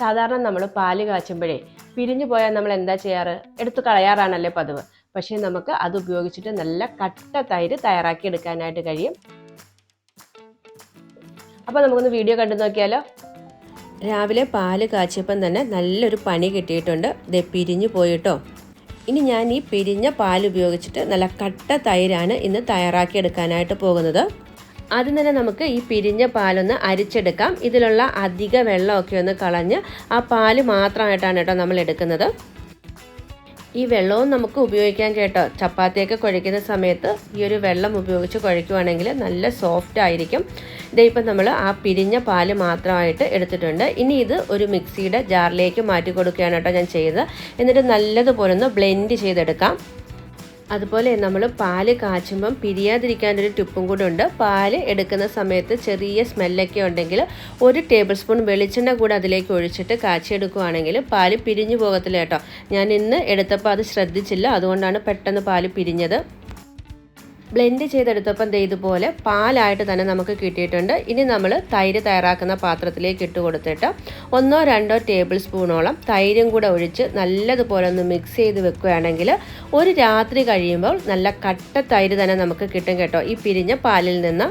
സാധാരണ നമ്മൾ പാൽ കാച്ചുമ്പോഴേ പിരിഞ്ഞു പോയാൽ നമ്മൾ എന്താ ചെയ്യാറ്? എടുത്തു കളയാറാണല്ലേ പതിവ്. പക്ഷേ നമുക്ക് അത് ഉപയോഗിച്ചിട്ട് നല്ല കട്ട തൈര് തയ്യാറാക്കി എടുക്കാനായിട്ട് കഴിയും. അപ്പോൾ നമുക്കൊന്ന് വീഡിയോ കണ്ടു നോക്കിയാലോ? രാവിലെ പാൽ കാച്ചിയപ്പം തന്നെ നല്ലൊരു പണി കിട്ടിയിട്ടുണ്ട്. ദേ പിരിഞ്ഞു പോയിട്ടോ. ഇനി ഞാൻ ഈ പിരിഞ്ഞ പാൽ ഉപയോഗിച്ചിട്ട് നല്ല കട്ട തൈരാണ് ഇന്ന് തയ്യാറാക്കി എടുക്കാനായിട്ട് പോകുന്നത്. ആദ്യം തന്നെ നമുക്ക് ഈ പിരിഞ്ഞ പാലൊന്ന് അരിച്ചെടുക്കാം. ഇതിലുള്ള അധിക വെള്ളമൊക്കെ ഒന്ന് കളഞ്ഞ് ആ പാൽ മാത്രമായിട്ടാണ് കേട്ടോ നമ്മൾ എടുക്കുന്നത്. ഈ വെള്ളവും നമുക്ക് ഉപയോഗിക്കാൻ കേട്ടോ. ചപ്പാത്തിയൊക്കെ കുഴയ്ക്കുന്ന സമയത്ത് ഈ ഒരു വെള്ളം ഉപയോഗിച്ച് കുഴയ്ക്കുവാണെങ്കിൽ നല്ല സോഫ്റ്റ് ആയിരിക്കും. ഇതേ ഇപ്പം നമ്മൾ ആ പിരിഞ്ഞ പാൽ മാത്രമായിട്ട് എടുത്തിട്ടുണ്ട്. ഇനി ഇത് ഒരു മിക്സിയുടെ ജാറിലേക്ക് മാറ്റി കൊടുക്കുകയാണ് കേട്ടോ ഞാൻ ചെയ്തത്. എന്നിട്ട് നല്ലതുപോലെ ഒന്ന് ബ്ലെൻഡ് ചെയ്തെടുക്കാം. അതുപോലെ നമ്മൾ പാൽ കാച്ചുമ്പം പിരിയാതിരിക്കാനൊരു ടിപ്പും കൂടെ ഉണ്ട് പാൽ എടുക്കുന്ന സമയത്ത് ചെറിയ സ്മെല്ലൊക്കെ ഉണ്ടെങ്കിൽ ഒരു ടേബിൾ സ്പൂൺ വെളിച്ചെണ്ണ കൂടെ അതിലേക്ക് ഒഴിച്ചിട്ട് കാച്ചിയെടുക്കുകയാണെങ്കിൽ പാൽ പിരിഞ്ഞു പോകത്തില്ല കേട്ടോ. ഞാൻ ഇന്ന് എടുത്തപ്പോൾ അത് ശ്രദ്ധിച്ചില്ല. അതുകൊണ്ടാണ് പെട്ടെന്ന് പാൽ പിരിഞ്ഞത്. ബ്ലെൻഡ് ചെയ്തെടുത്തപ്പം ദേ ഇതുപോലെ പാലായിട്ട് തന്നെ നമുക്ക് കിട്ടിയിട്ടുണ്ട്. ഇനി നമ്മൾ തൈര് തയ്യാറാക്കുന്ന പാത്രത്തിലേക്ക് ഇട്ട് കൊടുത്തിട്ട് ഒന്നോ രണ്ടോ ടേബിൾ സ്പൂണോളം തൈരും കൂടെ ഒഴിച്ച് നല്ലതുപോലെ ഒന്ന് മിക്സ് ചെയ്ത് വെക്കുകയാണെങ്കിൽ ഒരു രാത്രി കഴിയുമ്പോൾ നല്ല കട്ട തൈര് തന്നെ നമുക്ക് കിട്ടും കേട്ടോ. ഈ പിരിഞ്ഞ പാലിൽ നിന്ന്.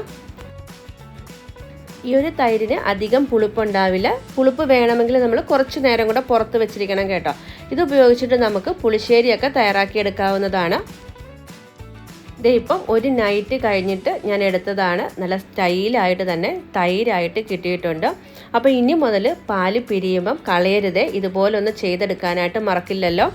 ഈ ഒരു തൈരിന് അധികം പുളിപ്പുണ്ടാവില്ല. പുളിപ്പ് വേണമെങ്കിൽ നമ്മൾ കുറച്ച് നേരം കൂടെ പുറത്ത് വെച്ചിരിക്കണം കേട്ടോ. ഇത് ഉപയോഗിച്ചിട്ട് നമുക്ക് പുളിശ്ശേരിയൊക്കെ തയ്യാറാക്കിയെടുക്കാവുന്നതാണ്. ദേ ഇപ്പം ഒരു നൈറ്റ് കഴിഞ്ഞിട്ട് ഞാൻ എടുത്തതാണ്. നല്ല സ്റ്റൈലായിട്ട് തന്നെ തൈരായിട്ട് കിട്ടിയിട്ടുണ്ട്. അപ്പോൾ ഇനി മുതൽ പാൽ പിരിയുമ്പം കളയരുതേ. ഇതുപോലൊന്ന് ചെയ്തെടുക്കാനായിട്ട് മറക്കില്ലല്ലോ.